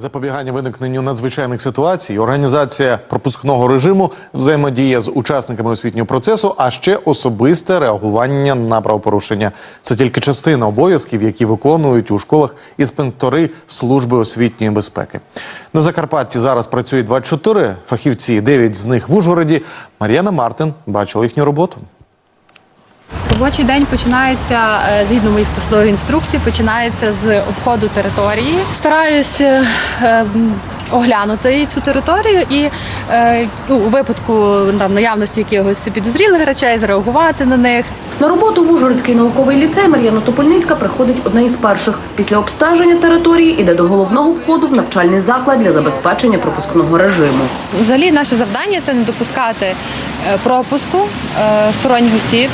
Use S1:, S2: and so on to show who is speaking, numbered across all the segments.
S1: Запобігання виникненню надзвичайних ситуацій, організація пропускного режиму, взаємодія з учасниками освітнього процесу, а ще особисте реагування на правопорушення. Це тільки частина обов'язків, які виконують у школах інспектори служби освітньої безпеки. На Закарпатті зараз працює 24 фахівці, 9 з них в Ужгороді. Мар'яна Мартин бачила їхню роботу.
S2: Робочий день починається е, згідно моїх послових інструкцій, починається з обходу території. Стараюся е, оглянути цю територію і е, ну, у випадку там наявності якихось підозрілих речей зреагувати на них.
S3: На роботу в Ужгородський науковий ліцей Мар'яна Топольницька приходить одна із перших. Після обстеження території іде до головного входу в навчальний заклад для забезпечення пропускного режиму.
S2: Взагалі, наше завдання це не допускати пропуску сторонніх осіб.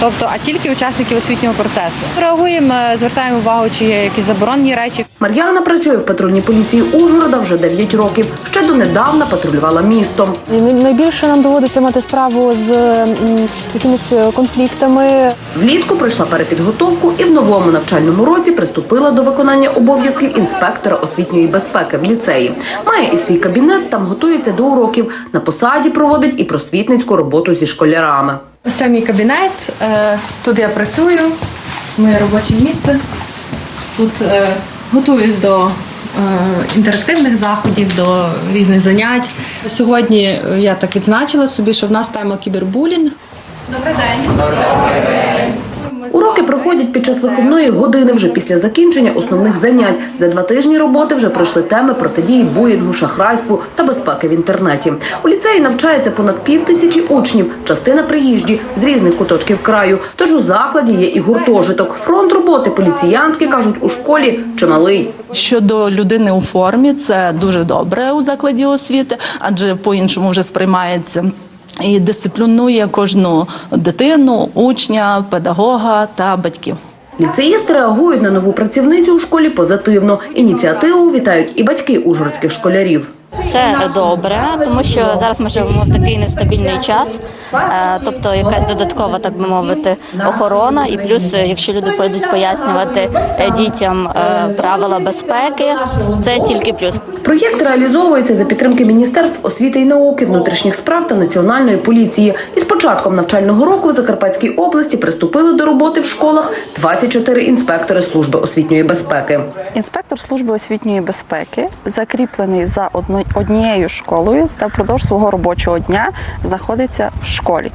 S2: Тобто, а тільки учасників освітнього процесу реагуємо, е, звертаємо увагу, чи є якісь заборонені речі,
S3: Мар'яна працює в патрульній поліції Ужгорода вже 9 років. Ще донедавна патрулювала містом.
S4: Найбільше нам доводиться мати справу з якимись конфліктами.
S3: Влітку пройшла перепідготовку і в новому навчальному році приступила до виконання обов'язків інспектора освітньої безпеки в ліцеї. Має і свій кабінет, там готується до уроків. На посаді проводить і просвітницьку роботу зі школярами.
S2: Ось це мій кабінет. е, Тут я працюю, моє робоче місце. Тут е, готуюсь до е, інтерактивних заходів, до різних занять. Сьогодні я так відзначила собі, що в нас тема кібербулінг. Добрий день.
S3: Уроки проходять під час виховної години вже після закінчення основних занять. За два тижні роботи вже пройшли теми протидії булінгу, шахрайству та безпеки в інтернеті. У ліцеї навчається понад пів тисячі учнів, частина приїжджі з різних куточків краю. Тож у закладі є і гуртожиток. Фронт роботи поліціянтки кажуть у школі чималий.
S5: Щодо людини у формі, це дуже добре у закладі освіти, адже по-іншому вже сприймається. І дисциплінує кожну дитину, учня, педагога та батьків.
S3: Ліцеїсти реагують на нову працівницю у школі позитивно. Ініціативу вітають і батьки ужгородських школярів.
S6: Це добре, тому що зараз ми живемо в такий нестабільний час, е, тобто якась додаткова, так би мовити, охорона. І плюс, е, якщо люди поїдуть пояснювати е, дітям правила безпеки, це тільки плюс.
S3: Проєкт реалізовується за підтримки Міністерств освіти і науки, внутрішніх справ та національної поліції. Початком навчального року в Закарпатській області приступили до роботи в школах 24 інспектори служби освітньої безпеки.
S7: Інспектор служби освітньої безпеки закріплений за однією школою та впродовж свого робочого дня знаходиться в школі.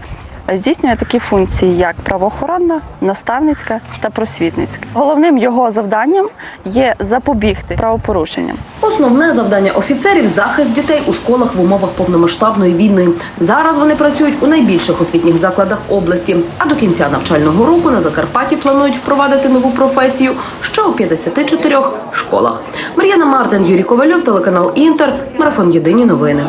S7: Здійснює такі функції, як правоохоронна, наставницька та просвітницька. Головним його завданням є запобігти правопорушенням.
S3: Основне завдання офіцерів захист дітей у школах в умовах повномасштабної війни. Зараз вони працюють у найбільших освітніх закладах області. А до кінця навчального року на Закарпатті планують впровадити нову професію ще у 54 школах. Мар'яна Мартин, Юрій Ковальов, телеканал Інтер, марафон Єдині новини.